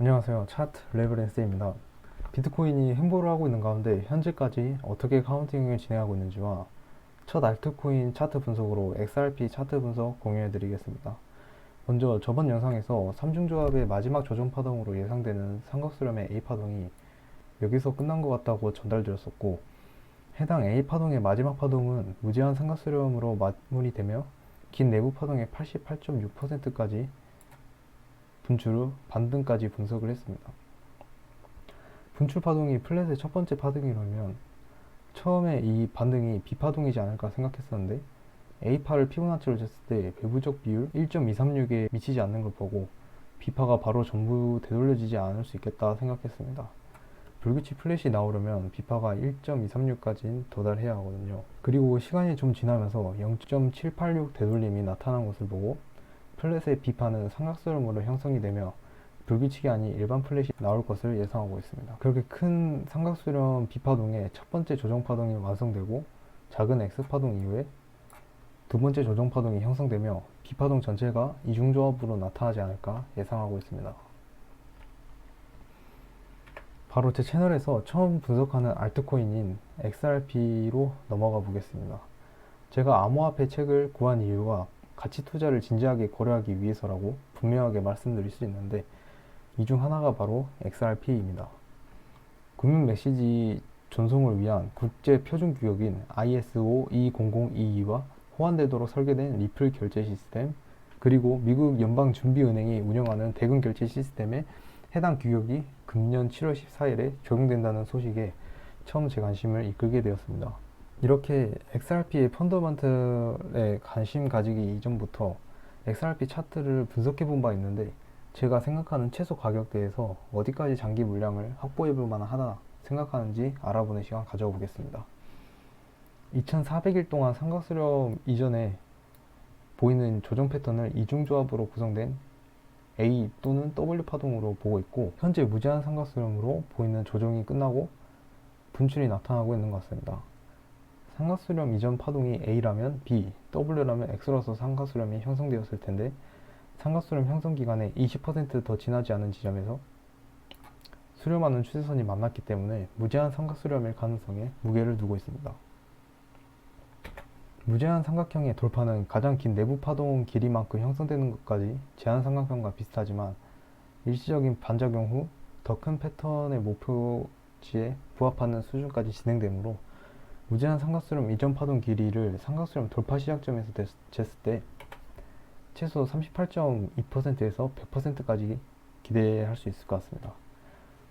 안녕하세요. 차트 레버렌스입니다. 비트코인이 횡보를 하고 있는 가운데 현재까지 어떻게 카운팅을 진행하고 있는지와 첫 알트코인 차트 분석으로 XRP 차트 분석 공유해 드리겠습니다. 먼저 저번 영상에서 삼중조합의 마지막 조정 파동으로 예상되는 삼각수렴의 A 파동이 여기서 끝난 것 같다고 전달드렸었고 해당 A 파동의 마지막 파동은 무제한 삼각수렴으로 마무리되며 긴 내부 파동의 88.6%까지 분출 후 반등까지 분석을 했습니다. 분출 파동이 플랫의 첫 번째 파동이라면 처음에 이 반등이 B 파동이지 않을까 생각했었는데 A파를 피보나치로 쟀을 때 배부적 비율 1.236에 미치지 않는 걸 보고 B파가 바로 전부 되돌려지지 않을 수 있겠다 생각했습니다. 불규칙 플랫이 나오려면 B파가 1.236까지 도달해야 하거든요. 그리고 시간이 좀 지나면서 0.786 되돌림이 나타난 것을 보고 플랫의 B파는 삼각수렴으로 형성이 되며 불규칙이 아닌 일반 플랫이 나올 것을 예상하고 있습니다. 그렇게 큰 삼각수렴 B파동의 첫 번째 조정파동이 완성되고 작은 X파동 이후에 두 번째 조정파동이 형성되며 B파동 전체가 이중조합으로 나타나지 않을까 예상하고 있습니다. 바로 제 채널에서 처음 분석하는 알트코인인 XRP로 넘어가 보겠습니다. 제가 암호화폐 책을 구한 이유가 가치 투자를 진지하게 고려하기 위해서라고 분명하게 말씀드릴 수 있는데 이 중 하나가 바로 XRP입니다. 금융 메시지 전송을 위한 국제 표준 규격인 ISO 20022와 호환되도록 설계된 리플 결제 시스템 그리고 미국 연방준비은행이 운영하는 대금 결제 시스템에 해당 규격이 금년 7월 14일에 적용된다는 소식에 처음 제 관심을 이끌게 되었습니다. 이렇게 XRP의 펀더먼틀에 관심 가지기 이전부터 XRP 차트를 분석해 본 바 있는데 제가 생각하는 최소 가격대에서 어디까지 장기 물량을 확보해 볼 만하다 생각하는지 알아보는 시간 가져보겠습니다. 2400일 동안 삼각수렴 이전에 보이는 조정 패턴을 이중조합으로 구성된 A 또는 W 파동으로 보고 있고 현재 무제한 삼각수렴으로 보이는 조정이 끝나고 분출이 나타나고 있는 것 같습니다. 삼각수렴 이전 파동이 A라면 B, W라면 X로서 삼각수렴이 형성되었을 텐데 삼각수렴 형성 기간에 20%더 지나지 않은 지점에서 수렴하는 추세선이 만났기 때문에 무제한 삼각수렴일 가능성에 무게를 두고 있습니다. 무제한 삼각형의 돌파는 가장 긴 내부 파동 길이만큼 형성되는 것까지 제한 삼각형과 비슷하지만 일시적인 반작용 후 더 큰 패턴의 목표치에 부합하는 수준까지 진행되므로 무제한 삼각수렴 이전 파동 길이를 삼각수렴 돌파 시작점에서 쟀을 때 최소 38.2%에서 100%까지 기대할 수 있을 것 같습니다.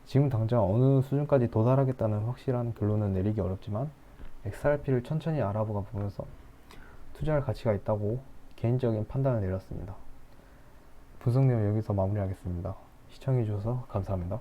지금 당장 어느 수준까지 도달하겠다는 확실한 결론은 내리기 어렵지만 XRP를 천천히 알아보가 보면서 투자할 가치가 있다고 개인적인 판단을 내렸습니다. 분석 내용 여기서 마무리하겠습니다. 시청해주셔서 감사합니다.